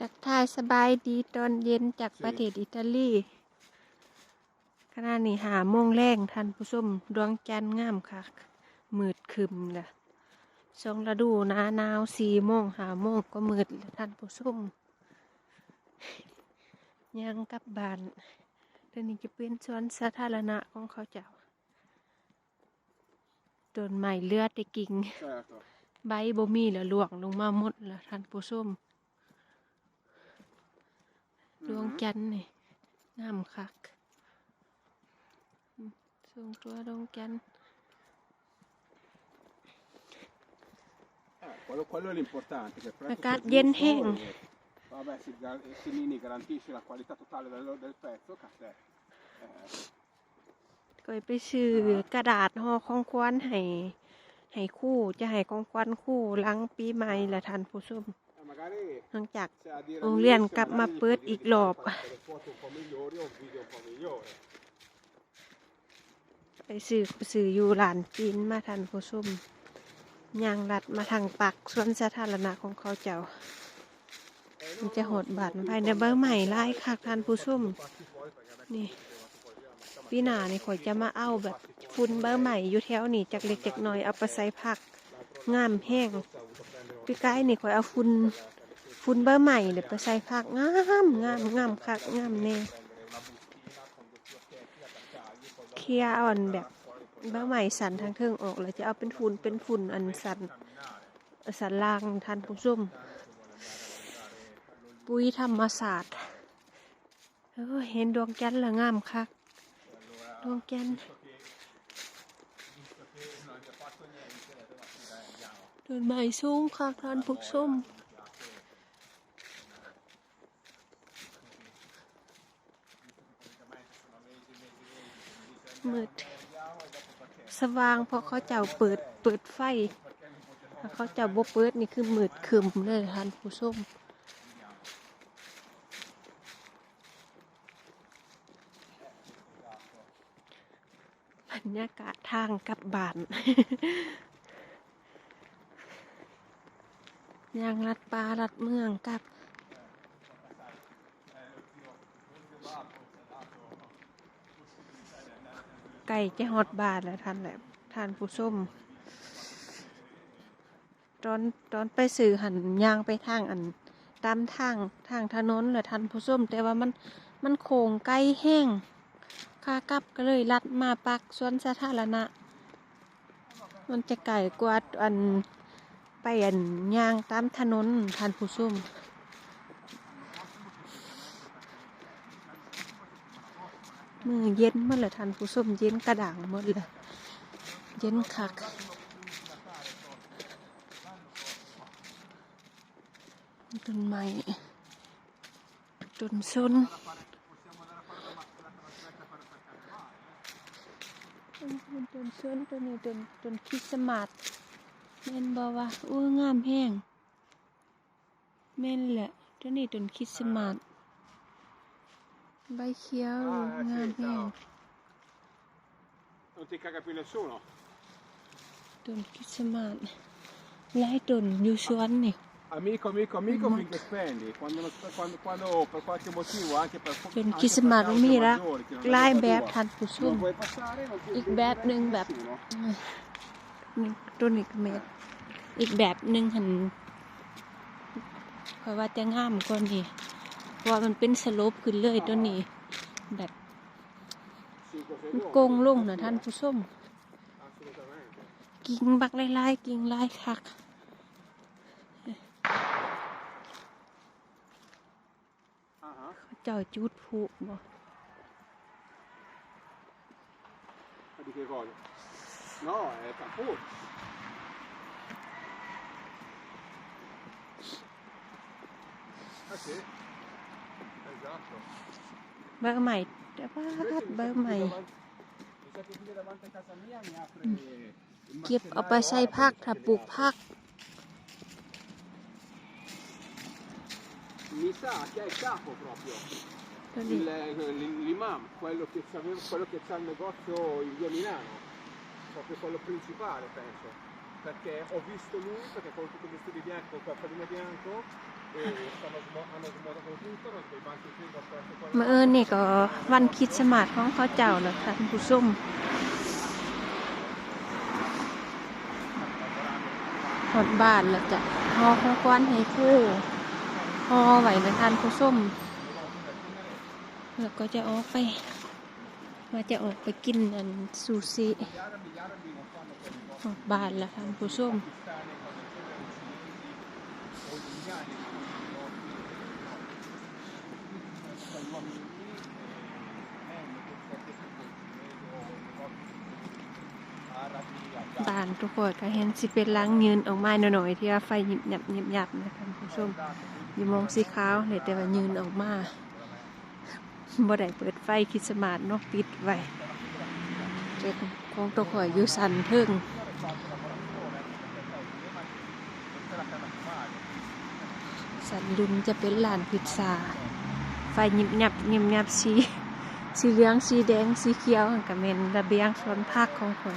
ทักทายสบายดีตอนเย็นจากประเทศอิตาลีขณะนี้หาโมงแรงท่านผู้ชมดวงจันทร์งามค่ะมืดครึมเลยช่วงฤดูหนาหนาวสี่โมงหาโมงก็มืดแล้วท่านผู้ชมยังกลับบ้านเดี๋ยวนี้จะเป็นสวนสาธารณะของเขาเจ้าต้นไม้เลือดได้กิ่ง Certo. ใบบ่มีแล้วลวงลงมาหมดแล้วท่านผู้ชมดว งจันทร์นี่งามคักอืมส่งตัวดวงจันทร์ Eh, quello, quello è l'importante. Che il prezzo Perché sia yen giusto hen. e- Vabbè, si, gar- Simini garantisce la qualità totale del, del pezzo, che a te. Eh, ก็ไปซื้อกระดาษห่อของขวัญให้ให้คู่จะให้ของขวัญคู่หลังปีใหม่ละท่านผู้ชม eh, magari หลังจาก se a dire โรงเรียน all'inizio กลับมา magari เปิด gli อีก devi รอบ fare delle foto un po' migliori o un video un po' migliore. ไปซื้อซื้ออยู่ร้านจีนมาท่านผู้ชมย่างลัดมาทางปักสวนสาธารณะของเขาเจ้า Eh, มันจะหดบาดภายในเบอร์ใหม่ไล่คักท่านผู้ชม fatti fuori perché adesso นี่ devo fuori la mattina พี่หนานี่ข่อยจะมาเอาแบบฝุ่นเบอร์ใหม่อยู่แถวนี่จากเล็กจากน้อยเอาไปใส่ผักงามแห้ง ho avuto prendere พี่ไก่นี่ข่อยเอาฝุ่น ฝุ่นเบอร์ใหม่เดี๋ยวไปใส่ผักงามงามงามคักงามแน่เคลียอาอันแบบเบอร์ใหม่สันทางเทิงออกแล้วจะเอาเป็นฝุ่นเป็นฝุ่นอันสันสันล่างทานผู้ชมปุ๋ยธรรมศาสตร์เห็นดวงจันละงามคัก ดวงจันต้นไม้สูงคักท่านผู้ชม มืด สว่างเพราะเขาเจ้าเปิดเปิดไฟเขาเจ้าบ่เปิดนี่คือมืดครึมเลยท่านผู้ชมบรรยากาศทางกลับบ้านยางลัดปลาลัดเมืองกลับ ไก่จะฮอดบานแล้วท่านแหละท่านผู้ชมตอนตอนไปสื่อหันยางไปทางอัน ตามทางทางถนนแหละท่านผู้ชมแต่ว่ามันมันโค้งไกลแห้งขากลับก็เลยลัดมาปักสวนสาธารณะ มันจะไก่กว่าอันไปอันยางตามถนนท่านผู้ชม มือเย็นเมื่อไรท่านผู้ชมเย็นกระด่างหมดเลยเย็นคักต้นไม้ต้นส้นต้นต้นต้นเชิญต้นนี้ต้นต้นคริสต์มาสแม่นบอกว่าอู้งามแห้งแม่นแหละต้นนี้ต้นคริสต์มาส ใบเขียว Ah, งาม sì, แห้ง ciao. Non ti caga più nessuno? ต้นคริสต์มาสหลายต้นอยู่สวนนี่ Amico, amico, amico Ma- finché spendi. Quando, non sp- quando, quando per qualche motivo, anche per ต้น anche คริสต์มาส per มันมี cause รัก maggiori che non è หลาย colpa แบบ tua, ท่านผู้ชม non vuoi passare, non ti อีก non แบบ ti หนึ่ง vede แบบ nessuno. นี่ต้นอีกเม็ดอีกแบบหนึ่งหันเพราะว่าจะงามกว่านี้เพราะ ว่ามันเป็นสโลปขึ้นเลยต้นนี้แบบมันโกงลงนะท่านผู้ชมกิ่งบักไล่ๆกิ่งไล่คักเขาเจ้าจุดผุบ่ Ma di che cosa? No, è tampone. Ah sì? Esatto. เบอร์ใหม่แต่ว่า Invece mi เบอ sa ร์ che ใหม่ qui davanti- mi sa che qui davanti a casa mia mi apre il เก็บเอาไป macellaio ใส่ arabo ผัก che ถ้า li ปลูก apre. ผัก Mi sa che è il capo proprio, ตัวนี้ il- il- l'imam, quello che, c'aveva- quello che c'ha il negozio in via Milano, proprio quello principale penso, perché ho visto lui, perché con tutti i vestiti bianchi, con il cappellino bianco, มื่อเอินนี่ก็วันคิดสมาสของเขาเจ้าแล้วค่ะท่านผู้ชมหอดบานแล้วจะหอของกวนให้คู่หอไหวนะท่านผู้ชมแล้วก็จะออกไปว่าจะออกไปกินอันซูชิหอดบานแล้วท่านผู้ชม บ้านทุกคนก็เห็นสิเป็นล้างยืนออกมาหน่อยๆที่ว่าไฟหยิบหยับหยิบหยับนะท่านผู้ชมอยู่มองสีขาวเลยแต่ว่ายืนออกมาบ่ได้เปิดไฟคิดสมาสเนาะปิดไว้เจ็ดของตัวข่อยอยู่สันเทิง สันลุมจะเป็นหลานพิซซ่าไฟหยิบหยับหยิบหยับสีสีเหลืองสีแดงสีเขียวหั่นก็แม่นระเบียงสวนผักของคน